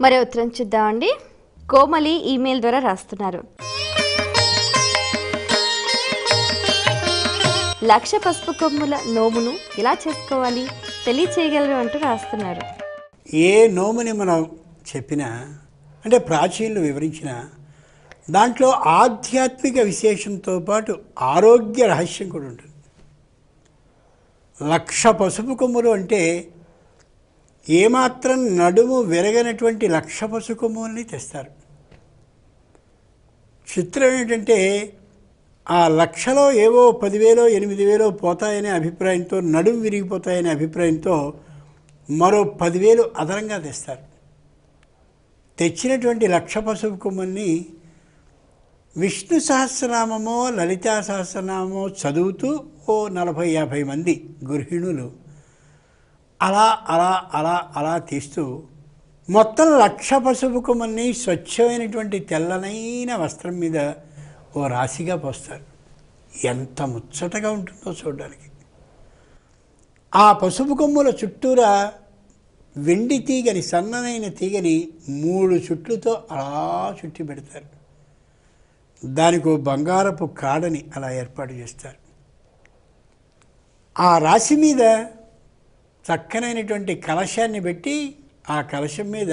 మరి ఉత్తరం చూద్దామండి. కోమలి ఈమెయిల్ ద్వారా రాస్తున్నారు. లక్ష పసుపు కొమ్ముల నోమును ఎలా చేసుకోవాలి? తెలియచేయగలరు అంటూ రాస్తున్నారు. ఏ నోముని మనం చెప్పినా అంటే ప్రాచీనులు వివరించిన దాంట్లో ఆధ్యాత్మిక విశేషంతో పాటు ఆరోగ్య రహస్యం కూడా ఉంటుంది. లక్ష పసుపు కొమ్ములు అంటే ఏమాత్రం నడుము విరగనటువంటి లక్ష పసుపు తెస్తారు. చిత్రం ఏంటంటే ఆ లక్షలో ఏవో పదివేలో ఎనిమిది వేలో పోతాయనే అభిప్రాయంతో నడుము విరిగిపోతాయనే అభిప్రాయంతో మరో పదివేలు అదనంగా తెస్తారు. తెచ్చినటువంటి లక్ష పసుపు విష్ణు సహస్రనామమో లలితా సహస్రనామమో చదువుతూ ఓ నలభై యాభై మంది గృహిణులు అలా అలా అలా అలా తీస్తూ మొత్తం లక్ష పసుపు కొమ్మల్ని స్వచ్ఛమైనటువంటి తెల్లనైన వస్త్రం మీద ఓ రాశిగా పోస్తారు. ఎంత ముచ్చటగా ఉంటుందో చూడడానికి. ఆ పసుపు కొమ్ముల చుట్టూరా వెండి తీగని సన్ననైన తీగని మూడు చుట్లుతో అలా చుట్టి పెడతారు. దానికి బంగారపు కాడని అలా ఏర్పాటు చేస్తారు. ఆ రాశి మీద చక్కనైనటువంటి కలశాన్ని పెట్టి ఆ కలశం మీద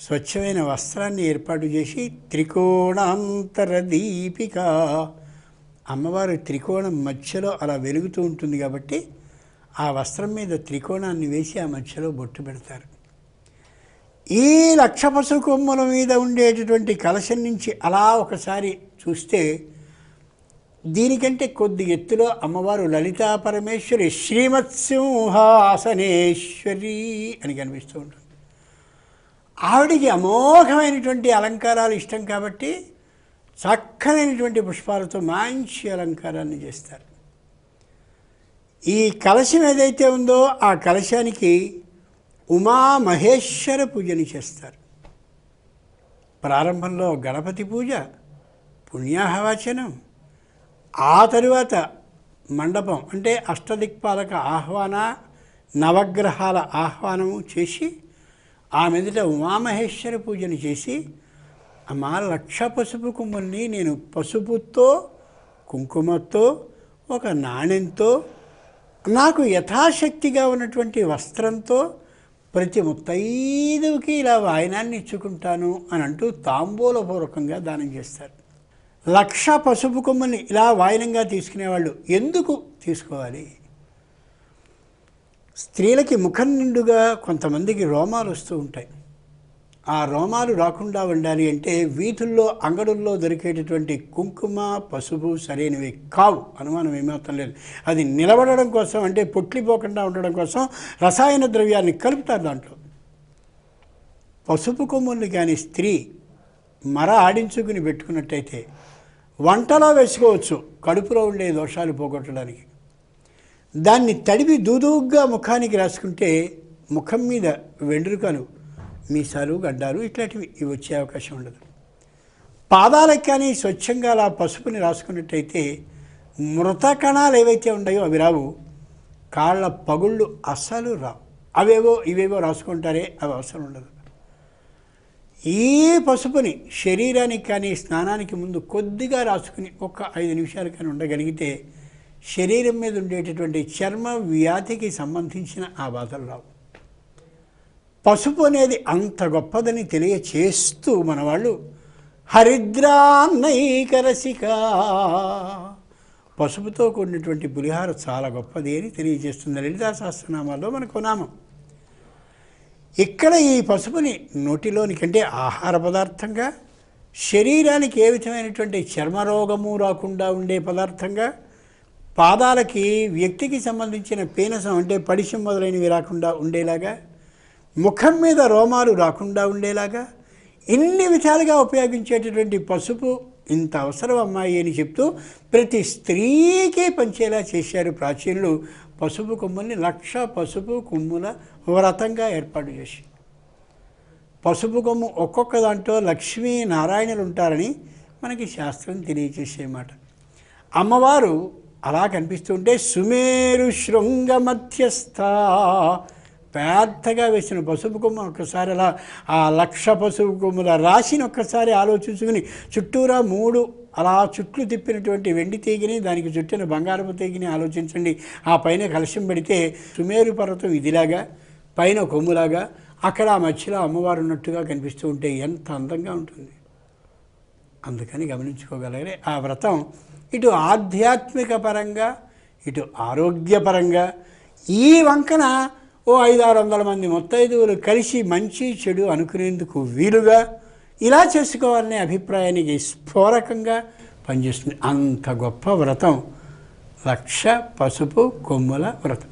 స్వచ్ఛమైన వస్త్రాన్ని ఏర్పాటు చేసి త్రికోణాంతర దీపిక. అమ్మవారు త్రికోణం మధ్యలో అలా వెలుగుతూ ఉంటుంది కాబట్టి ఆ వస్త్రం మీద త్రికోణాన్ని వేసి ఆ మధ్యలో బొట్టు పెడతారు. ఈ లక్ష పశు కొమ్మల మీద ఉండేటటువంటి కలశం నుంచి అలా ఒకసారి చూస్తే దీనికంటే కొద్ది ఎత్తులో అమ్మవారు లలితా పరమేశ్వరి శ్రీమత్సింహాసనేశ్వరి అని కనిపిస్తూ ఉంటుంది. ఆవిడికి అమోఘమైనటువంటి అలంకారాలు ఇష్టం కాబట్టి చక్కనైనటువంటి పుష్పాలతో మంచి అలంకారాన్ని చేస్తారు. ఈ కలశం ఏదైతే ఉందో ఆ కలశానికి ఉమా మహేశ్వర పూజని చేస్తారు. ప్రారంభంలో గణపతి పూజ పుణ్యాహవాచనం ఆ తరువాత మండపం అంటే అష్టదిక్పాలక ఆహ్వాన నవగ్రహాల ఆహ్వానము చేసి ఆ మీదట ఉమామహేశ్వర పూజను చేసి అమ్మా లక్ష పసుపు కొమ్ముల్ని నేను పసుపుతో కుంకుమతో ఒక నాణ్యంతో నాకు యథాశక్తిగా ఉన్నటువంటి వస్త్రంతో ప్రతి ముత్తైదువుకి ఇలా వాయనాన్ని ఇచ్చుకుంటాను అని అంటూ తాంబూలపూర్వకంగా దానం చేస్తారు. లక్ష పసుపు కొమ్మల్ని ఇలా వాయనంగా తీసుకునేవాళ్ళు ఎందుకు తీసుకోవాలి? స్త్రీలకి ముఖం నిండుగా కొంతమందికి రోమాలు వస్తూ ఉంటాయి. ఆ రోమాలు రాకుండా ఉండాలి అంటే వీధుల్లో అంగడుల్లో దొరికేటటువంటి కుంకుమ పసుపు సరైనవి కావు. అనుమానం ఏమాత్రం లేదు. అది నిలబడడం కోసం అంటే పొట్లిపోకుండా ఉండడం కోసం రసాయన ద్రవ్యాన్ని కలుపుతారు దాంట్లో. పసుపు కొమ్ముల్ని కానీ స్త్రీ మర ఆడించుకుని పెట్టుకున్నట్టయితే వంటలో వేసుకోవచ్చు. కడుపులో ఉండే దోషాలు పోగొట్టడానికి. దాన్ని తడివి దూదుగ్గా ముఖానికి రాసుకుంటే ముఖం మీద వెండ్రుకలు మీసాలు గడ్డాలు ఇట్లాంటివి ఇవి వచ్చే అవకాశం ఉండదు. పాదాలకు కానీ స్వచ్ఛంగా అలా పసుపుని రాసుకున్నట్టయితే మృత కణాలు ఏవైతే ఉన్నాయో అవి రావు. కాళ్ళ పగుళ్ళు అస్సలు రావు. అవేవో ఇవేవో రాసుకుంటారే అవి అవసరం ఉండదు. ఈ పసుపుని శరీరానికి కానీ స్నానానికి ముందు కొద్దిగా రాసుకుని ఒక ఐదు నిమిషాలు కానీ ఉండగలిగితే శరీరం మీద ఉండేటటువంటి చర్మ వ్యాధికి సంబంధించిన ఆ బాధలు రావు. పసుపు అనేది అంత గొప్పదని తెలియచేస్తూ మన వాళ్ళు హరిద్రాన్నైకరసిక. పసుపుతో కూడినటువంటి పులిహార చాలా గొప్పది అని తెలియజేస్తుంది లలితా సహస్రనామాల్లో మనకు నామం. ఇక్కడ ఈ పసుపుని నోటిలోనికంటే ఆహార పదార్థంగా శరీరానికి ఏ విధమైనటువంటి చర్మరోగము రాకుండా ఉండే పదార్థంగా పాదాలకి వ్యక్తికి సంబంధించిన పీనసం అంటే పడిశం మొదలైనవి రాకుండా ఉండేలాగా ముఖం మీద రోమాలు రాకుండా ఉండేలాగా ఇన్ని విధాలుగా ఉపయోగించేటటువంటి పసుపు ఇంత అవసరం అమ్మాయి అని చెప్తూ ప్రతి స్త్రీకి పంచేలా చేశారు ప్రాచీనులు పసుపు కొమ్ముల్ని లక్ష పసుపు కొమ్ముల వ్రతంగా ఏర్పాటు చేసి. పసుపు కొమ్ము ఒక్కొక్క దాంట్లో లక్ష్మీ నారాయణులు ఉంటారని మనకి శాస్త్రం తెలియజేసేమాట అమ్మవారు అలా కనిపిస్తుంటే సుమేరు శృంగ మధ్యస్థ పెద్దగా వేసిన పసుపు కొమ్మ ఒక్కసారి అలా ఆ లక్ష పసుపు కొమ్ముల రాశిని ఒక్కసారి ఆలోచించుకుని చుట్టూరా మూడు అలా చుట్లు తిప్పినటువంటి వెండి తీగిని దానికి చుట్టిన బంగారపు తీగిని ఆలోచించండి. ఆ పైన కలశం పెడితే సుమేరు పర్వతం ఇదిలాగా పైన కొమ్ములాగా అక్కడ ఆ మధ్యలో అమ్మవారు ఉన్నట్టుగా కనిపిస్తూ ఉంటే ఎంత అందంగా ఉంటుంది. అందుకని గమనించుకోగలగలే ఆ వ్రతం ఇటు ఆధ్యాత్మిక పరంగా ఇటు ఆరోగ్యపరంగా ఈ వంకన ఓ ఐదారు ఆరు వందల మంది ముత్తైదువులు కలిసి మంచి చెడు అనుకునేందుకు వీలుగా ఇలా చేసుకోవాలనే అభిప్రాయానికి స్ఫోరకంగా పనిచేస్తుంది. అంత గొప్ప వ్రతం. లక్ష పసుపు కొమ్ముల వ్రతం.